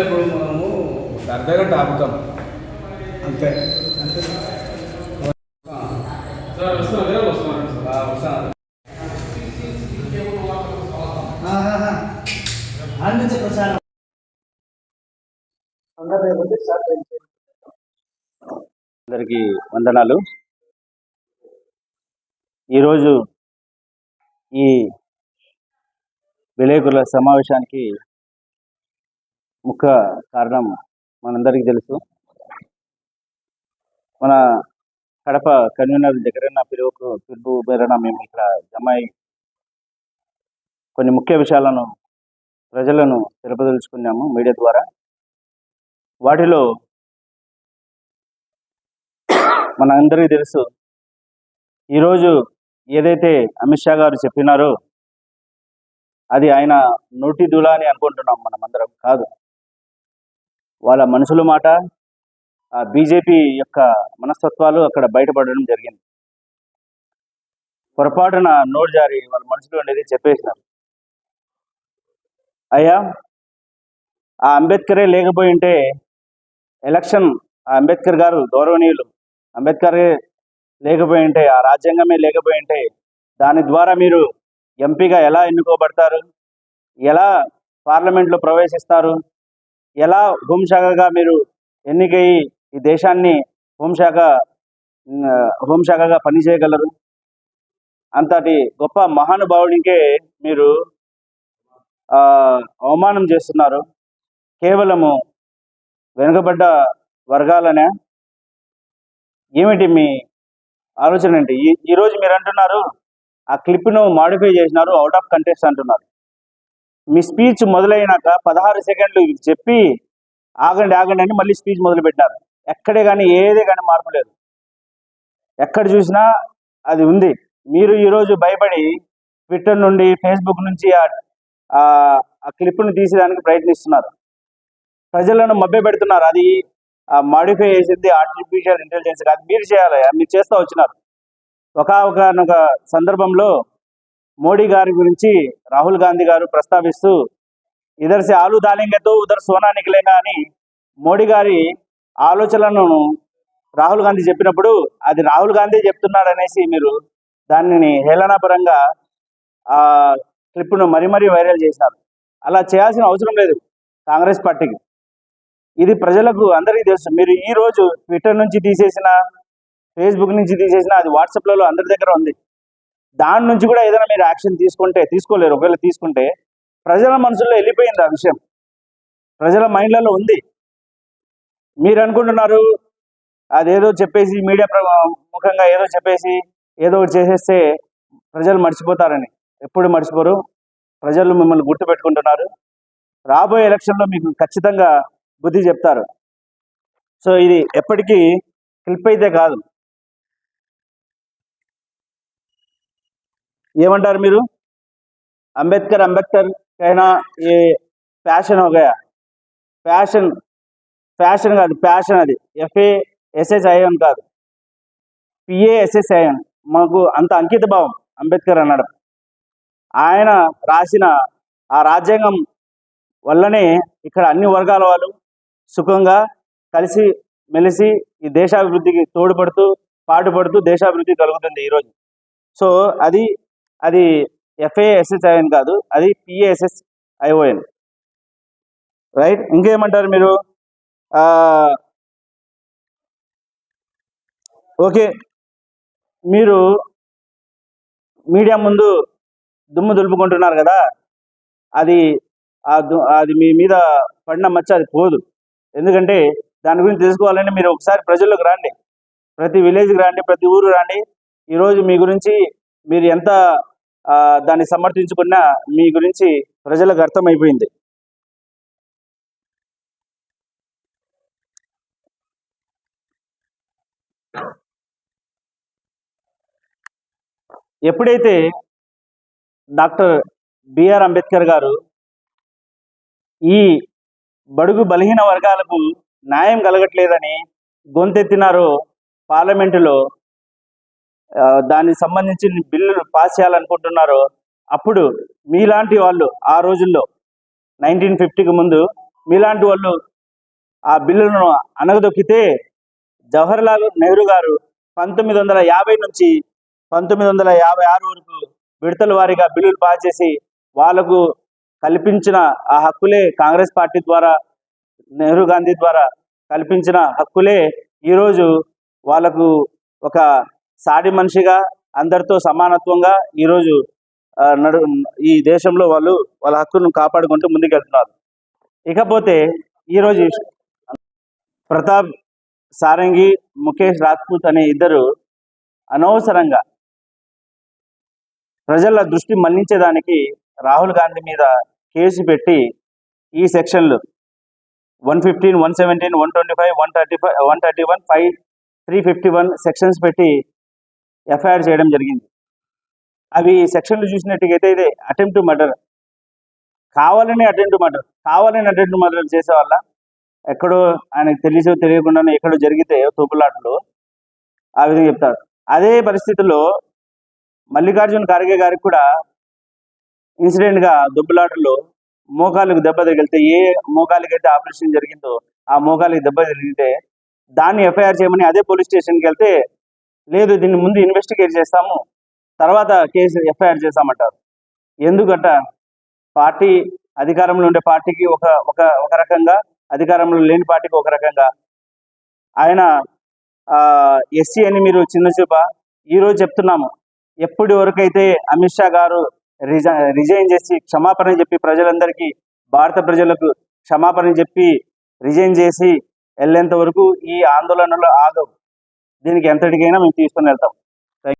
ఇప్పుడు మనము అర్ధ గంట ఆపుతాం అంతే అంతే. సార్ వస్తున్నా వస్తాను ప్రసారం అందరికీ వందనాలు ఈరోజు ఈ విలేకరుల సమావేశానికి ముఖ్య కారణం మనందరికీ తెలుసు. మన కడప కన్వీనర్ దగ్గర పిలువకు పిలుపు మేరన మేము ఇక్కడ జమ అయి కొన్ని ముఖ్య విషయాలను ప్రజలను తెలుపదలుచుకున్నాము మీడియా ద్వారా. వాటిలో మన అందరికీ తెలుసు. ఈరోజు ఏదైతే అమిత్ షా గారు చెప్పినారో అది ఆయన నోటి దులా అని అనుకుంటున్నాం మనం అందరం. కాదు. వాళ్ళ మనుషుల మాట ఆ బీజేపీ యొక్క మనస్తత్వాలు అక్కడ బయటపడడం జరిగింది. పొరపాటున నోటు జారి వాళ్ళ మనుషులు అనేది చెప్పేసినారు. అయ్యా ఆ అంబేద్కరే లేకపోయి ఉంటే ఎలక్షన్ ఆ అంబేద్కర్ గారు గౌరవనీయులు. అంబేద్కరే లేకపోయి ఉంటే ఆ రాజ్యాంగమే లేకపోయి ఉంటే దాని ద్వారా మీరు ఎంపీగా ఎలా ఎన్నుకోబడతారు? ఎలా పార్లమెంట్లో ప్రవేశిస్తారు? ఎలా హోంశాఖగా మీరు ఎన్నికయ్యి ఈ దేశాన్ని హోంశాఖ హోంశాఖగా పనిచేయగలరు? అంతటి గొప్ప మహానుభావుడికే మీరు అవమానం చేస్తున్నారు. కేవలము వెనుకబడ్డ వర్గాలనే. ఏమిటి మీ ఆలోచన ఏంటి? ఈ ఈరోజు మీరు అంటున్నారు ఆ క్లిప్ను మాడిఫై చేసినారు అవుట్ ఆఫ్ కంటెస్ట్ అంటున్నారు. మీ స్పీచ్ మొదలైనాక పదహారు సెకండ్లు చెప్పి ఆగండి ఆగండి అని మళ్ళీ స్పీచ్ మొదలుపెట్టారు ఎక్కడే కానీ ఏదే కానీ మార్పు లేదు. ఎక్కడ చూసినా అది ఉంది. మీరు ఈరోజు భయపడి ట్విట్టర్ నుండి ఫేస్బుక్ నుంచి ఆ ఆ క్లిప్ను తీసేదానికి ప్రయత్నిస్తున్నారు. ప్రజలను మభ్య పెడుతున్నారు. అది మాడిఫై చేసింది ఆర్టిఫిషియల్ ఇంటెలిజెన్స్ కాదు. మీరు చేయాలి మీరు చేస్తూ వచ్చినారు. ఒక సందర్భంలో మోడీ గారి గురించి రాహుల్ గాంధీ గారు ప్రస్తావిస్తూ ఇదర్సి ఆలు దాలింగతో ఉదర్ సోనా నికలేగా అని మోడీ గారి ఆలోచనలను రాహుల్ గాంధీ చెప్పినప్పుడు అది రాహుల్ గాంధీ చెప్తున్నాడు అనేసి మీరు దానిని హేళనాపరంగా ఆ క్లిప్ను మరీ మరీ వైరల్ చేశారు. అలా చేయాల్సిన అవసరం లేదు కాంగ్రెస్ పార్టీకి. ఇది ప్రజలకు అందరికీ తెలుసు. మీరు ఈ రోజు ట్విట్టర్ నుంచి తీసేసిన ఫేస్బుక్ నుంచి తీసేసిన అది వాట్సాప్లలో అందరి దగ్గర ఉంది. దాని నుంచి కూడా ఏదైనా మీరు యాక్షన్ తీసుకుంటే తీసుకోలేరు. ఒకవేళ తీసుకుంటే ప్రజల మనసుల్లో వెళ్ళిపోయింది ఆ విషయం. ప్రజల మైండ్లలో ఉంది. మీరు అనుకుంటున్నారు అదేదో చెప్పేసి మీడియా ముఖంగా ఏదో చెప్పేసి ఏదో ఒకటి చేసేస్తే ప్రజలు మర్చిపోతారని. ఎప్పుడు మర్చిపోరు. ప్రజలు మిమ్మల్ని గుర్తుపెట్టుకుంటున్నారు. రాబోయే ఎలక్షన్లో మీకు ఖచ్చితంగా బుద్ధి చెప్తారు. సో ఇది ఎప్పటికీ క్లిప్ అయితే కాదు. ఏమంటారు మీరు? అంబేద్కర్ అంబేద్కర్ కైనా ఏ ఫ్యాషన్ ఒక ఫ్యాషన్ ఫ్యాషన్ కాదు ఫ్యాషన్ అది. F A S S I N కాదు. P A S S I N మాకు అంత అంకిత భావం అంబేద్కర్ అన్నాడు ఆయన రాసిన ఆ రాజ్యాంగం వల్లనే ఇక్కడ అన్ని వర్గాల వాళ్ళు సుఖంగా కలిసి మెలిసి ఈ దేశాభివృద్ధికి తోడ్పడుతూ పాటుపడుతూ దేశాభివృద్ధి కలుగుతుంది ఈరోజు. సో అది అది ఎఫ్ఏఎస్ఎస్ఐఎన్ కాదు అది పిఏఎస్ఎస్ ఐఓఎన్ రైట్ ఇంకేమంటారు మీరు? ఓకే. మీరు మీడియా ముందు దుమ్ము దులుపుకుంటున్నారు కదా అది అది మీ మీద పడిన మచ్చ అది పోదు. ఎందుకంటే దాని గురించి తెలుసుకోవాలంటే మీరు ఒకసారి ప్రజల్లోకి రండి. ప్రతి విలేజ్కి రండి ప్రతి ఊరు రండి. ఈరోజు మీ గురించి మీరు ఎంత దాన్ని సమర్థించుకున్న మీ గురించి ప్రజలకు అర్థమైపోయింది. ఎప్పుడైతే డాక్టర్ బిఆర్ అంబేద్కర్ గారు ఈ బడుగు బలహీన వర్గాలకు న్యాయం కలగట్లేదని గొంతెత్తినారో పార్లమెంటులో దానికి సంబంధించి బిల్లులు పాస్ చేయాలనుకుంటున్నారో అప్పుడు మీలాంటి వాళ్ళు ఆ రోజుల్లో నైన్టీన్ ఫిఫ్టీకి ముందు మీలాంటి వాళ్ళు ఆ బిల్లులను అనగదొక్కితే జవహర్లాల్ నెహ్రూ గారు పంతొమ్మిది వందల యాభై నుంచి పంతొమ్మిది వందల యాభై ఆరు వరకు విడతల వారీగా బిల్లులు పాస్ చేసి వాళ్ళకు కల్పించిన ఆ హక్కులే కాంగ్రెస్ పార్టీ ద్వారా నెహ్రూ గాంధీ ద్వారా కల్పించిన హక్కులే ఈరోజు వాళ్ళకు ఒక సాడి మనిషిగా అందరితో సమానత్వంగా ఈరోజు నడు ఈ దేశంలో వాళ్ళు వాళ్ళ హక్కును కాపాడుకుంటూ ముందుకెళ్తున్నారు. ఇకపోతే ఈరోజు ప్రతాప్ సారంగి ముఖేష్ రాజ్పూత్ అనే ఇద్దరు అనవసరంగా ప్రజల దృష్టి మళ్ళించేదానికి రాహుల్ గాంధీ మీద కేసు పెట్టి ఈ సెక్షన్లు one fifteen one seventeen one twenty five one thirty five one thirty one five three fifty one sections పెట్టి ఎఫ్ఐఆర్ చేయడం జరిగింది. అవి సెక్షన్లు చూసినట్టుగైతే ఇదే అటెంప్ట్ మర్డర్. కావాలని అటెంప్ట్ మర్డర్. కావాలని అటెంప్ట్ మర్డర్ చేసే వాళ్ళ ఎక్కడో ఆయనకు తెలిసో తెలియకుండానే ఎక్కడో జరిగితే తోపులాటలు ఆ విధంగా చెప్తారు. అదే పరిస్థితుల్లో మల్లికార్జున ఖార్గే గారికి కూడా ఇన్సిడెంట్గా దుబ్బలాటలు మోకాలకు దెబ్బ తగిలితే ఏ మోకాలికి అయితే ఆపరేషన్ జరిగిందో ఆ మోకాలికి దెబ్బ తగిలితే దాన్ని ఎఫ్ఐఆర్ చేయమని అదే పోలీస్ స్టేషన్కి వెళ్తే లేదు దీన్ని ముందు ఇన్వెస్టిగేట్ చేస్తాము. తర్వాత కేసు ఎఫ్ఐఆర్ చేస్తామంటారు. ఎందుకట? పార్టీ అధికారంలో ఉండే పార్టీకి ఒక ఒక ఒక రకంగా అధికారంలో లేని పార్టీకి ఒక రకంగా. ఆయన ఎస్సీ అని మీరు చిన్న చూప ఈరోజు చెప్తున్నాము. ఎప్పటి వరకు అయితే అమిత్ షా గారు రిజ రిజైన్ చేసి క్షమాపణ చెప్పి ప్రజలందరికీ భారత ప్రజలకు క్షమాపణ చెప్పి రిజైన్ చేసి వెళ్ళేంత వరకు ఈ ఆందోళనలు ఆగవు. దీనికి ఎంతటికైనా మేము తీసుకొని వెళ్తాం.